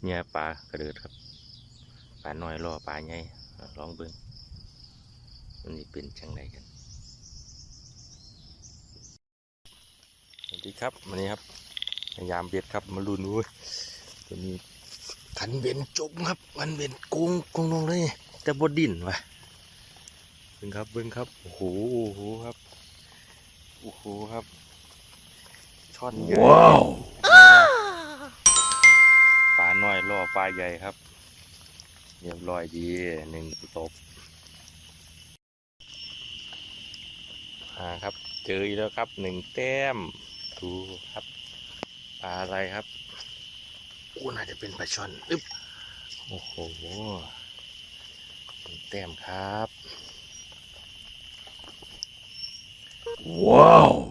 ครับปลากระเดิดครับปลาน้อยล่อปลาใหญ่ลองเบิ่งมันนี่เป็นจังไรกันสวัสดีครับวันนี้ครับพยายามเบ็ดครับมาลุ้นอุ้ยตัวนี้ขันเบ็นจมครับมันเบ็นโกงโกงลงเลยแต่บดดินวะเบิ่งครับเบิ่งครับโอ้โหโอ้โหครับโอ้โหครับช่อนใหญ่ปลา ปลาใหญ่ครับ เรียบร้อยดีหนึ่งตบอ่าครับ เจออีกแล้วครับหนึ่งแต้มดูครับปลาอะไรครับอู้น่าจะเป็นปลาช่อนอึ๊บโอ้โหหนึ่งแต้มครับ Wow.